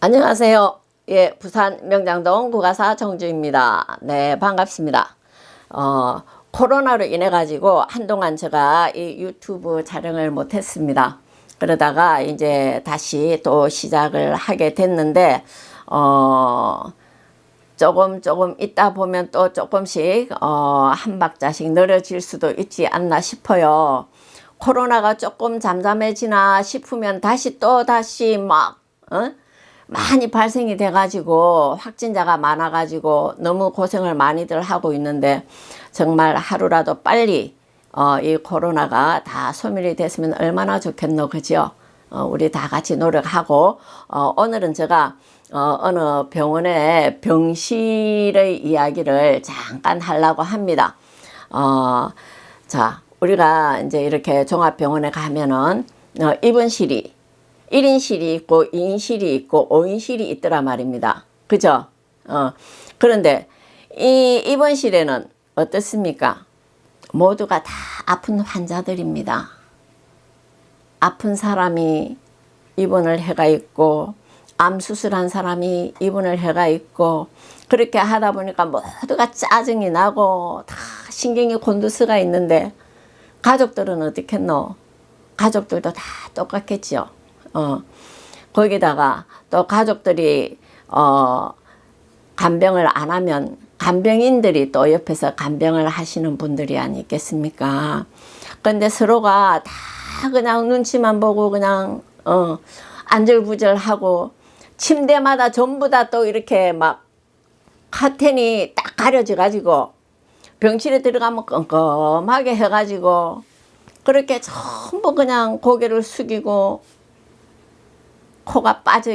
안녕하세요. 예, 부산 명장동 구가사 정주입니다. 네, 반갑습니다. 어, 코로나로 인해 가지고 한동안 제가 이 유튜브 촬영을 못 했습니다. 그러다가 이제 다시 또 시작을 하게 됐는데, 어, 조금 조금 있다 보면 또 조금씩 어, 한 박자씩 늘어질 수도 있지 않나 싶어요. 코로나가 조금 잠잠해지나 싶으면 다시 또 다시 막 어? 많이 발생이 돼가지고 확진자가 많아가지고 너무 고생을 많이들 하고 있는데 정말 하루라도 빨리 어, 이 코로나가 다 소멸이 됐으면 얼마나 좋겠노 그죠? 어, 우리 다 같이 노력하고 어, 오늘은 제가 어, 어느 병원의 병실의 이야기를 잠깐 하려고 합니다. 어, 자, 우리가 이제 이렇게 종합병원에 가면은 어, 입원실이 1인실이 있고 2인실이 있고 5인실이 있더라 말입니다. 그죠? 어, 그런데 이 입원실에는 어떻습니까? 모두가 다 아픈 환자들입니다. 아픈 사람이 입원을 해가 있고 암 수술한 사람이 입원을 해가 있고 그렇게 하다 보니까 모두가 짜증이 나고 다 신경이 곤두서가 있는데 가족들은 어떻겠노? 가족들도 다 똑같겠지요. 어, 거기다가 또 가족들이 어, 간병을 안 하면 간병인들이 또 옆에서 간병을 하시는 분들이 아니겠습니까? 근데 서로가 다 그냥 눈치만 보고 그냥 어, 안절부절하고 침대마다 전부 다 또 이렇게 막 카텐이 딱 가려져 가지고 병실에 들어가면 껌껌하게 해가지고 그렇게 전부 그냥 고개를 숙이고 코가 빠져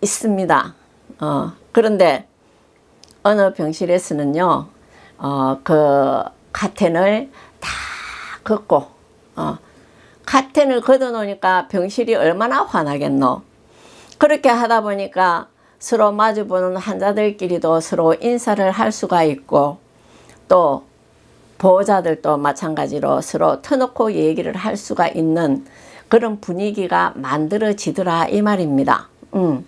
있습니다. 어, 그런데 어느 병실에서는요, 어, 그 카텐을 다 걷고, 어, 카텐을 걷어놓으니까 병실이 얼마나 환하겠노. 그렇게 하다 보니까 서로 마주보는 환자들끼리도 서로 인사를 할 수가 있고, 또 보호자들도 마찬가지로 서로 터놓고 얘기를 할 수가 있는 그런 분위기가 만들어지더라 이 말입니다. 음.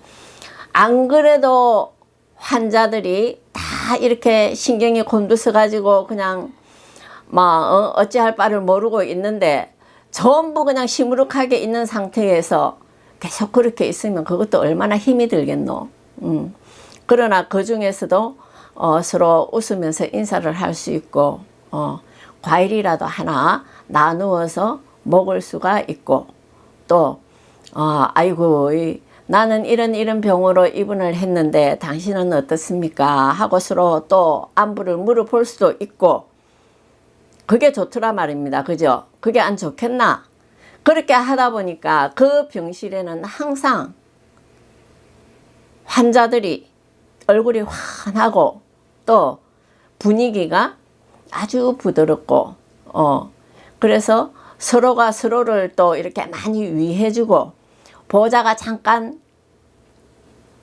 안 그래도 환자들이 다 이렇게 신경이 곤두서 가지고 그냥 뭐 어, 어찌할 바를 모르고 있는데 전부 그냥 시무룩하게 있는 상태에서 계속 그렇게 있으면 그것도 얼마나 힘이 들겠노. 음. 그러나 그 중에서도 어, 서로 웃으면서 인사를 할 수 있고 어, 과일이라도 하나 나누어서 먹을 수가 있고 또 어, 아이고 이, 나는 이런 이런 병으로 입원을 했는데 당신은 어떻습니까? 하고 서로 또 안부를 물어볼 수도 있고 그게 좋더라 말입니다. 그죠? 그게 안 좋겠나? 그렇게 하다 보니까 그 병실에는 항상 환자들이 얼굴이 환하고 또 분위기가 아주 부드럽고 어 그래서 서로가 서로를 또 이렇게 많이 위해주고 보호자가 잠깐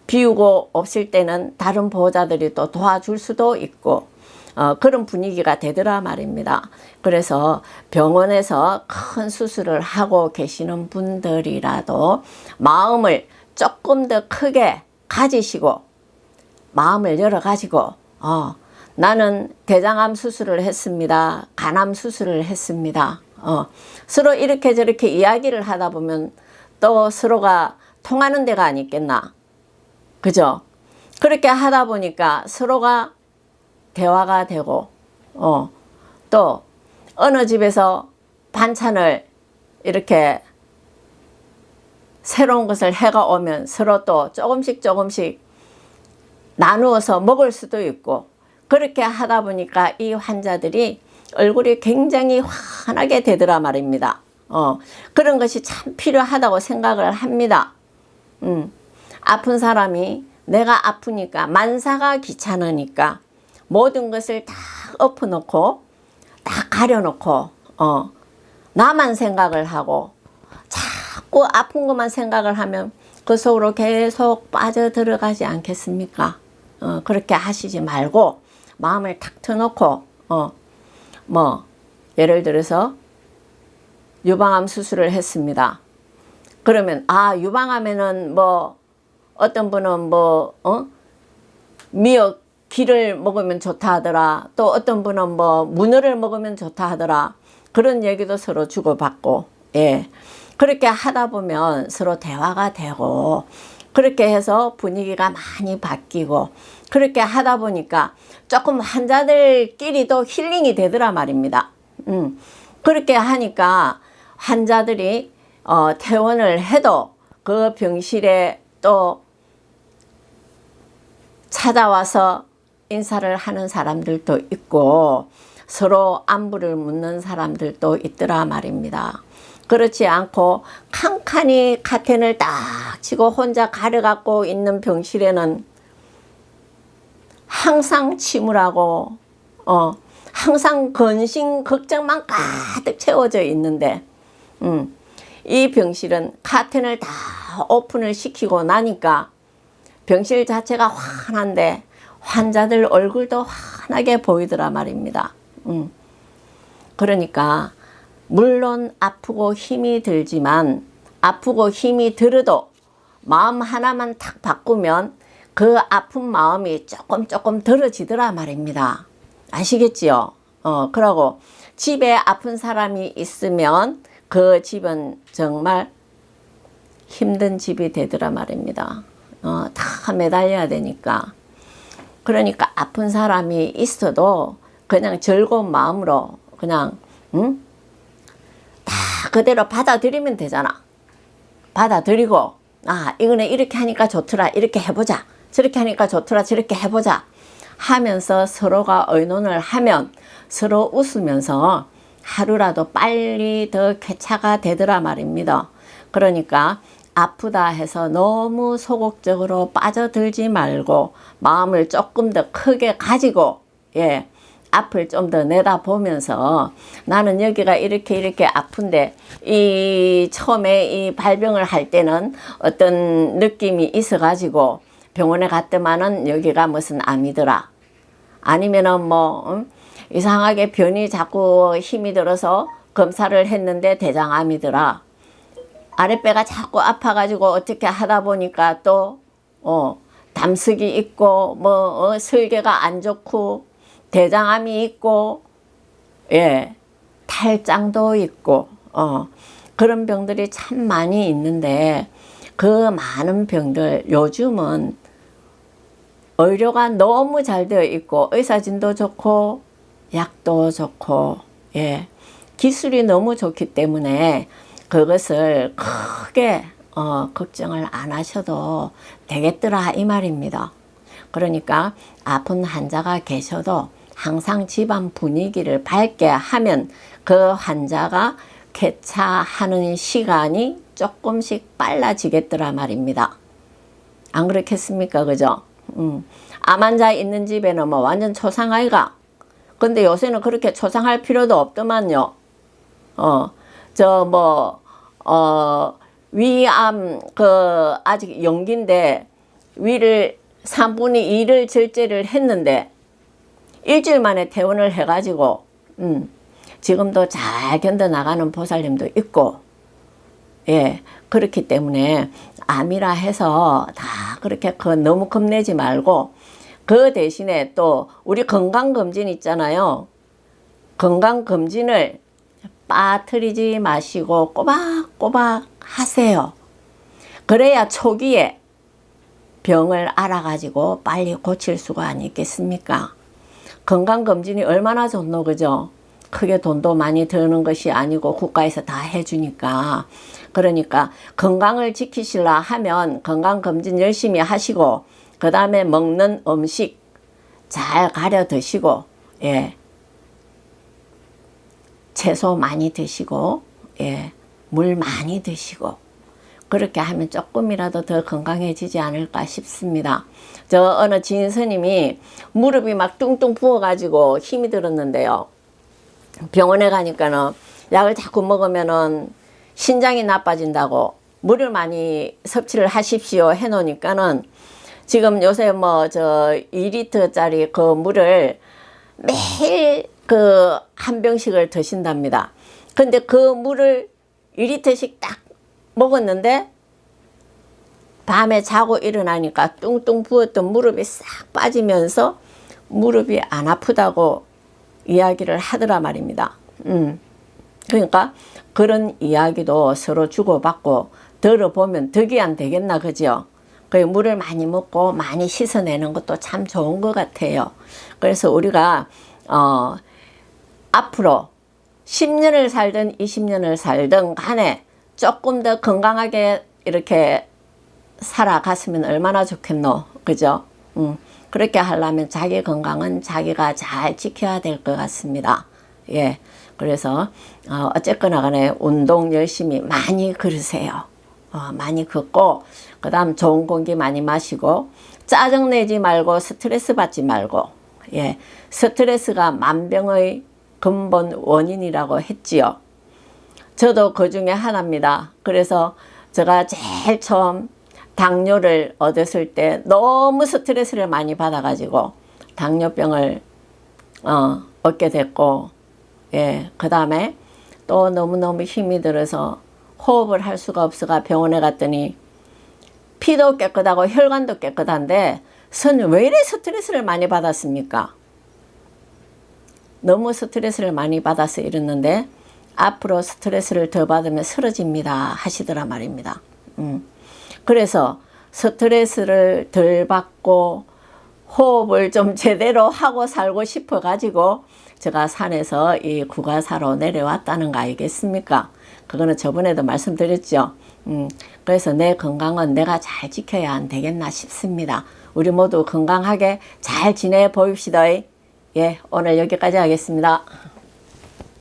비우고 없을 때는 다른 보호자들이 또 도와줄 수도 있고 어, 그런 분위기가 되더라 말입니다. 그래서 병원에서 큰 수술을 하고 계시는 분들이라도 마음을 조금 더 크게 가지시고 마음을 열어 가지고 어, 나는 대장암 수술을 했습니다. 간암 수술을 했습니다. 어, 서로 이렇게 저렇게 이야기를 하다 보면 또 서로가 통하는 데가 아니겠나. 그죠? 그렇게 하다 보니까 서로가 대화가 되고, 어, 또 어느 집에서 반찬을 이렇게 새로운 것을 해가 오면 서로 또 조금씩 조금씩 나누어서 먹을 수도 있고, 그렇게 하다 보니까 이 환자들이 얼굴이 굉장히 환하게 되더라 말입니다. 어, 그런 것이 참 필요하다고 생각을 합니다. 음, 아픈 사람이 내가 아프니까 만사가 귀찮으니까 모든 것을 다 엎어놓고 다 가려놓고 어, 나만 생각을 하고 자꾸 아픈 것만 생각을 하면 그 속으로 계속 빠져 들어가지 않겠습니까? 어, 그렇게 하시지 말고 마음을 탁 터놓고 어, 뭐 예를 들어서 유방암 수술을 했습니다. 그러면 아 유방암에는 뭐 어떤 분은 뭐, 어? 미역 기를 먹으면 좋다 하더라. 또 어떤 분은 뭐 문어를 먹으면 좋다 하더라. 그런 얘기도 서로 주고받고, 예. 그렇게 하다 보면 서로 대화가 되고, 그렇게 해서 분위기가 많이 바뀌고, 그렇게 하다 보니까 조금 환자들끼리도 힐링이 되더라 말입니다. 음. 그렇게 하니까 환자들이 어, 퇴원을 해도 그 병실에 또 찾아와서 인사를 하는 사람들도 있고 서로 안부를 묻는 사람들도 있더라 말입니다. 그렇지 않고 칸칸이 카텐을 딱 치고 혼자 가려갖고 있는 병실에는 항상 침울하고 어 항상 근심 걱정만 가득 채워져 있는데 음, 이 병실은 카텐을 다 오픈을 시키고 나니까 병실 자체가 환한데 환자들 얼굴도 환하게 보이더라 말입니다. 음. 그러니까 물론 아프고 힘이 들지만 아프고 힘이 들어도 마음 하나만 탁 바꾸면 그 아픈 마음이 조금 조금 덜어지더라 말입니다. 아시겠지요? 어, 그러고 집에 아픈 사람이 있으면 그 집은 정말 힘든 집이 되더라 말입니다. 어, 다 매달려야 되니까. 그러니까 아픈 사람이 있어도 그냥 즐거운 마음으로 그냥 응? 다 그대로 받아들이면 되잖아. 받아들이고 아 이거는 이렇게 하니까 좋더라. 이렇게 해보자. 저렇게 하니까 좋더라. 저렇게 해보자. 하면서 서로가 의논을 하면 서로 웃으면서 하루라도 빨리 더 쾌차가 되더라 말입니다. 그러니까 아프다 해서 너무 소극적으로 빠져들지 말고 마음을 조금 더 크게 가지고 예 앞을 좀 더 내다보면서 나는 여기가 이렇게 이렇게 아픈데 이 처음에 이 발병을 할 때는 어떤 느낌이 있어 가지고 병원에 갔더만은 여기가 무슨 암이더라. 아니면은 뭐 음, 이상하게 변이 자꾸 힘이 들어서 검사를 했는데 대장암이더라. 아랫배가 자꾸 아파가지고 어떻게 하다 보니까 또, 어, 담석이 있고, 뭐, 어, 설계가 안 좋고, 대장암이 있고, 예, 탈장도 있고, 어, 그런 병들이 참 많이 있는데, 그 많은 병들, 요즘은 의료가 너무 잘 되어 있고, 의사진도 좋고, 약도 좋고, 예, 기술이 너무 좋기 때문에, 그것을 크게 어, 걱정을 안 하셔도 되겠더라 이 말입니다. 그러니까 아픈 환자가 계셔도 항상 집안 분위기를 밝게 하면 그 환자가 쾌차하는 시간이 조금씩 빨라지겠더라 말입니다. 안 그렇겠습니까? 그죠? 음. 암 환자 있는 집에는 뭐 완전 초상아이가. 근데 요새는 그렇게 초상할 필요도 없더만요. 어, 저 뭐, 어, 위암, 그, 아직 연기인데, 위를 3분의 2를 절제를 했는데, 일주일 만에 퇴원을 해가지고, 음, 지금도 잘 견뎌나가는 보살님도 있고, 예, 그렇기 때문에 암이라 해서 다 그렇게 그 너무 겁내지 말고, 그 대신에 또 우리 건강검진 있잖아요. 건강검진을 빠뜨리지 마시고 꼬박꼬박 하세요. 그래야 초기에 병을 알아가지고 빨리 고칠 수가 아니겠습니까? 건강검진이 얼마나 좋노, 그죠? 크게 돈도 많이 드는 것이 아니고 국가에서 다 해주니까. 그러니까 건강을 지키시려 하면 건강검진 열심히 하시고, 그 다음에 먹는 음식 잘 가려 드시고, 예. 채소 많이 드시고, 예, 물 많이 드시고, 그렇게 하면 조금이라도 더 건강해지지 않을까 싶습니다. 저 어느 지인 스님이 무릎이 막 뚱뚱 부어가지고 힘이 들었는데요. 병원에 가니까는 약을 자꾸 먹으면은 신장이 나빠진다고 물을 많이 섭취를 하십시오 해놓으니까는 지금 요새 뭐 저 2리터짜리 그 물을 매일 그 한 병씩을 드신답니다. 근데 그 물을 1리터씩 딱 먹었는데 밤에 자고 일어나니까 뚱뚱 부었던 무릎이 싹 빠지면서 무릎이 안 아프다고 이야기를 하더라 말입니다. 음. 그러니까 그런 이야기도 서로 주고받고 들어보면 덕이 안 되겠나 그죠? 그 물을 많이 먹고 많이 씻어내는 것도 참 좋은 것 같아요. 그래서 우리가 어 앞으로 10년을 살든 20년을 살든 간에 조금 더 건강하게 이렇게 살아갔으면 얼마나 좋겠노. 그죠? 음, 그렇게 하려면 자기 건강은 자기가 잘 지켜야 될 것 같습니다. 예. 그래서, 어, 어쨌거나 간에 운동 열심히 많이 걸으세요. 어, 많이 걷고, 그 다음 좋은 공기 많이 마시고, 짜증내지 말고, 스트레스 받지 말고, 예. 스트레스가 만병의 근본 원인이라고 했지요. 저도 그 중에 하나입니다. 그래서 제가 제일 처음 당뇨를 얻었을 때 너무 스트레스를 많이 받아가지고 당뇨병을 어, 얻게 됐고, 예, 그 다음에 또 너무너무 힘이 들어서 호흡을 할 수가 없어가 병원에 갔더니 피도 깨끗하고 혈관도 깨끗한데 선 왜 이래 스트레스를 많이 받았습니까? 너무 스트레스를 많이 받아서 이랬는데 앞으로 스트레스를 더 받으면 쓰러집니다 하시더라 말입니다. 음. 그래서 스트레스를 덜 받고 호흡을 좀 제대로 하고 살고 싶어 가지고 제가 산에서 이 구가사로 내려왔다는 거 아니겠습니까? 그거는 저번에도 말씀드렸죠. 음, 그래서 내 건강은 내가 잘 지켜야 안 되겠나 싶습니다. 우리 모두 건강하게 잘 지내 보입시다. 예, 오늘 여기까지 하겠습니다.